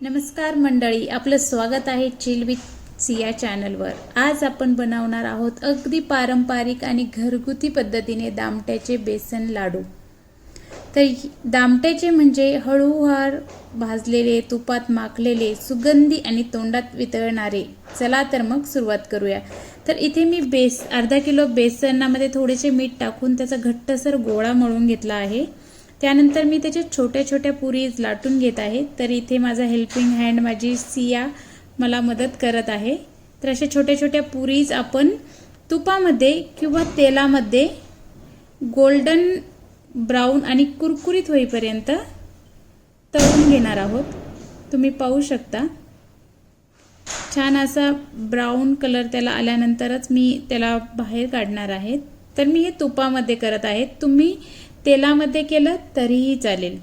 नमस्कार मंडळी आपलं स्वागत आहे चिल विथ सिया चॅनलवर आज आपण बनवणार आहोत अगदी पारंपरिक आणि घरगुती पद्धतीने दामट्याचे बेसन लाडू. तर दामट्याचे म्हणजे हळूहार भाजलेले तुपात माखलेले सुगंधी आणि तोंडात वितळणारे. चला तर मग सुरुवात करूया. तर इथे मी बेस अर्धा किलो बेसनामध्ये थोडेसे मीठ टाकून त्याचा घट्टसर गोळा मळून घेतला आहे. त्यानंतर मी त्याच्या छोट्या छोट्या पुरीज लाटून घेत आहे. तर इथे माझा हेल्पिंग हँड माझी सिया मला मदत करत आहे. तर अशा छोट्या छोट्या पुरीज आपण तुपामध्ये किंवा तेलामध्ये गोल्डन ब्राऊन आणि कुरकुरीत होईपर्यंत तळून घेणार आहोत. तुम्ही पाहू शकता. छान असा ब्राऊन कलर त्याला आल्यानंतरच मी त्याला बाहेर काढणार आहे. तर मी हे तुपामध्ये करत आहे. तुम्ही तेलामध्ये केलं तरीही चालेल.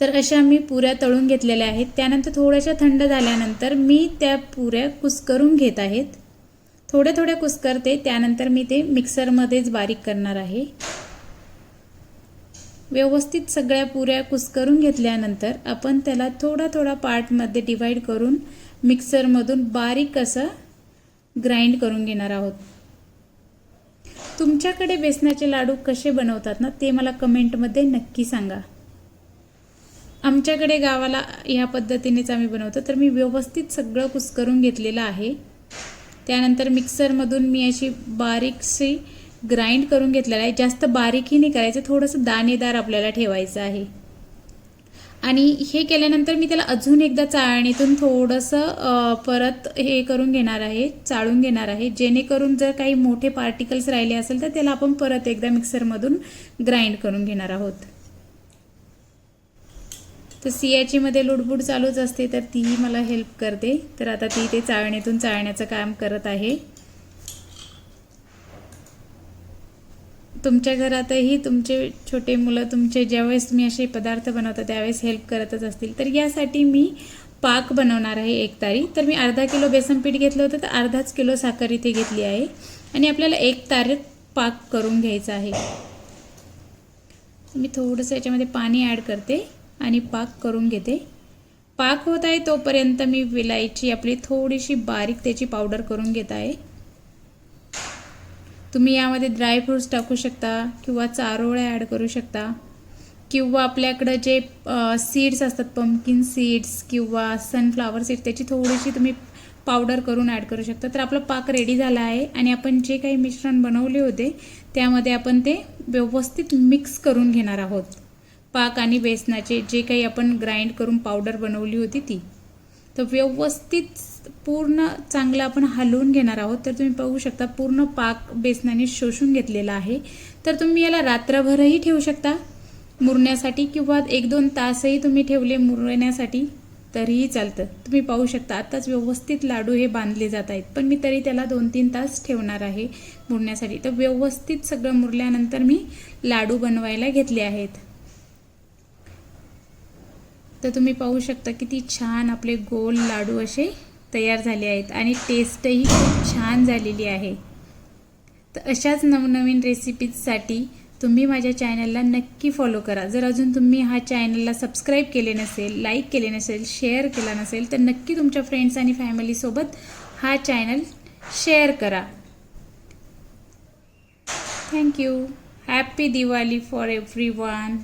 तर अशा मी पुऱ्या तळून घेतलेल्या आहेत. त्यानंतर थोड्याशा थंड झाल्यानंतर मी त्या पुऱ्या कुस्करून घेत आहेत. थोड्या थोड्या कुस्करते त्यानंतर मी ते मिक्सरमध्येच बारीक करणार आहे. व्यवस्थित सगळ्या पुऱ्या कुस्करून घेतल्यानंतर आपण त्याला थोडा थोडा पार्टमध्ये डिवाईड करून मिक्सरमधून बारीक असं ग्राइंड करून घेणार आहोत. तुमच्याकडे बेसनाचे लाडू कसे बनवतात ना ते मला कमेंटमध्ये नक्की सांगा. आमच्याकडे गावाला ह्या पद्धतीनेच आम्ही बनवतो तर मी व्यवस्थित सगळं कुस्करून घेतलेलं आहे. त्यानंतर मिक्सरमधून मी अशी बारीकशी ग्राइंड करून घेतलेलं आहे. जास्त बारीकही नाही करायचं थोडंसं दाणेदार आपल्याला ठेवायचं आहे. आणि हे केल्यानंतर मी त्याला अजून एकदा चाळणीतून थोडंसं परत हे करून घेणार आहे चाळून घेणार आहे. जेणेकरून जर काही मोठे पार्टिकल्स राहिले असेल तर त्याला आपण परत एकदा मिक्सरमधून ग्राइंड करून घेणार आहोत. तर सियाची लुडबुड चालूच असते तर तीही मला हेल्प करते. तर आता ती ते चाळणीतून चाळण्याचं काम करत आहे. तुमच्या घरातही तुमचे छोटे मुलं तुमचे ज्यावेळेस तुम्ही असे पदार्थ बनवता त्यावेळेस हेल्प करतच असतील. तर यासाठी मी पाक बनवणार आहे एक तारी. तर मी अर्धा किलो बेसन पीठ घेतलं होतं तर अर्धाच किलो साखर इथे घेतली आहे. आणि आपल्याला एक तारीत पाक करून घ्यायचा आहे. मी थोडंसं याच्यामध्ये पाणी ॲड करते आणि पाक करून घेते. पाक होत आहे तोपर्यंत मी विलायची आपली थोडीशी बारीक त्याची पावडर करून घेत आहे. तुम्ही यामध्ये ड्रायफ्रूट्स टाकू शकता किंवा चारोळ्या ॲड करू शकता. किंवा आपल्याकडं जे सीड्स असतात पंपकिन सीड्स किंवा सनफ्लावर सीड्स त्याची थोडीशी तुम्ही पावडर करून ॲड करू शकता. तर आपला पाक रेडी झाला आहे आणि आपण जे काही मिश्रण बनवले होते त्यामध्ये आपण ते व्यवस्थित मिक्स करून घेणार आहोत. पाक आणि बेसनाचे जे काही आपण ग्राइंड करून पावडर बनवली होती ती. तर व्यवस्थित पूर्ण चांगलं आपण हलवून घेणार आहोत. तर तुम्ही पाहू शकता पूर्ण पाक बेसनाने शोषून घेतलेला आहे. तर तुम्ही याला रात्रभरही ठेवू शकता. मुरण्यासाठी किंवा एक दोन तासही तुम्ही ठेवले मुरण्यासाठी तरीही चालतं. तुम्ही पाहू शकता आत्ताच व्यवस्थित लाडू हे बांधले जात आहेत. पण मी तरी त्याला दोन तीन तास ठेवणार आहे मुरण्यासाठी. तर व्यवस्थित सगळं मुरल्यानंतर मी लाडू बनवायला घेतले आहेत. तर तुम्ही पाहू शकता किती छान आपले गोल लाडू असे तयार झाले आहेत आणि टेस्टही खूप छान झालेली आहे. तर अशाच नवनवीन रेसिपीजसाठी तुम्ही माझ्या चॅनलला नक्की फॉलो करा. जर अजून तुम्ही हा चॅनलला सबस्क्राईब केले नसेल लाईक केले नसेल शेअर केला नसेल तर नक्की तुमच्या फ्रेंड्स आणि फॅमिलीसोबत हा चॅनल शेअर करा. Thank you happy Diwali for everyone